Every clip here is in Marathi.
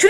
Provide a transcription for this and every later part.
Should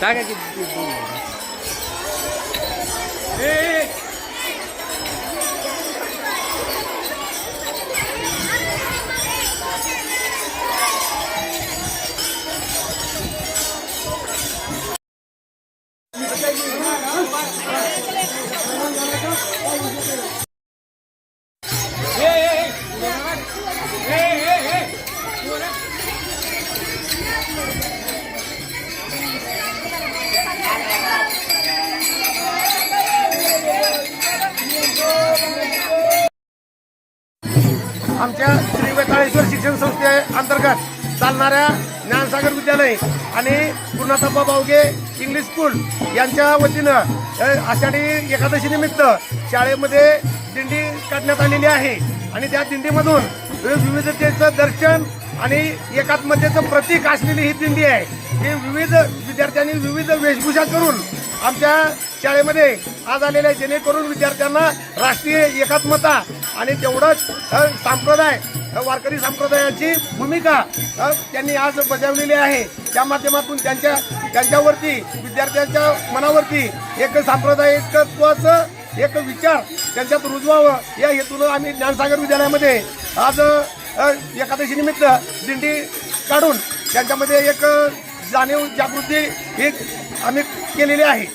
Taca aqui. Ei! आमच्या श्री वेताळेश्वर शिक्षण संस्थे अंतर्गत चालणाऱ्या ज्ञानसागर विद्यालय आणि पूर्णतप्पा बावगे इंग्लिश स्कूल यांच्या वतीनं आषाढी एकादशी निमित्त शाळेमध्ये दिंडी काढण्यात आलेली आहे. आणि त्या दिंडीमधून विविधतेचं दर्शन आणि एकात्मतेचं प्रतीक असलेली ही दिंडी आहे. ही विविध विद्यार्थ्यांनी विविध वेशभूषा करून आमच्या शाळेमध्ये आज आलेल्या जेणेकरून विद्यार्थ्यांना राष्ट्रीय एकात्मता आणि तेवढंच संप्रदाय सांप्रदाय वारकरी संप्रदायाची भूमिका त्यांनी आज बजावलेली आहे. त्या माध्यमातून त्यांच्या त्यांच्यावरती विद्यार्थ्यांच्या मनावरती एक सांप्रदायिकत्वाचं एक विचार त्यांच्यात रुजवावं. या हेतूनं आम्ही ज्ञानसागर विद्यालयामध्ये आज एकादशीनिमित्त दिंडी काढून त्यांच्यामध्ये एक जाणीव जागृती ही आम्ही केलेली आहे.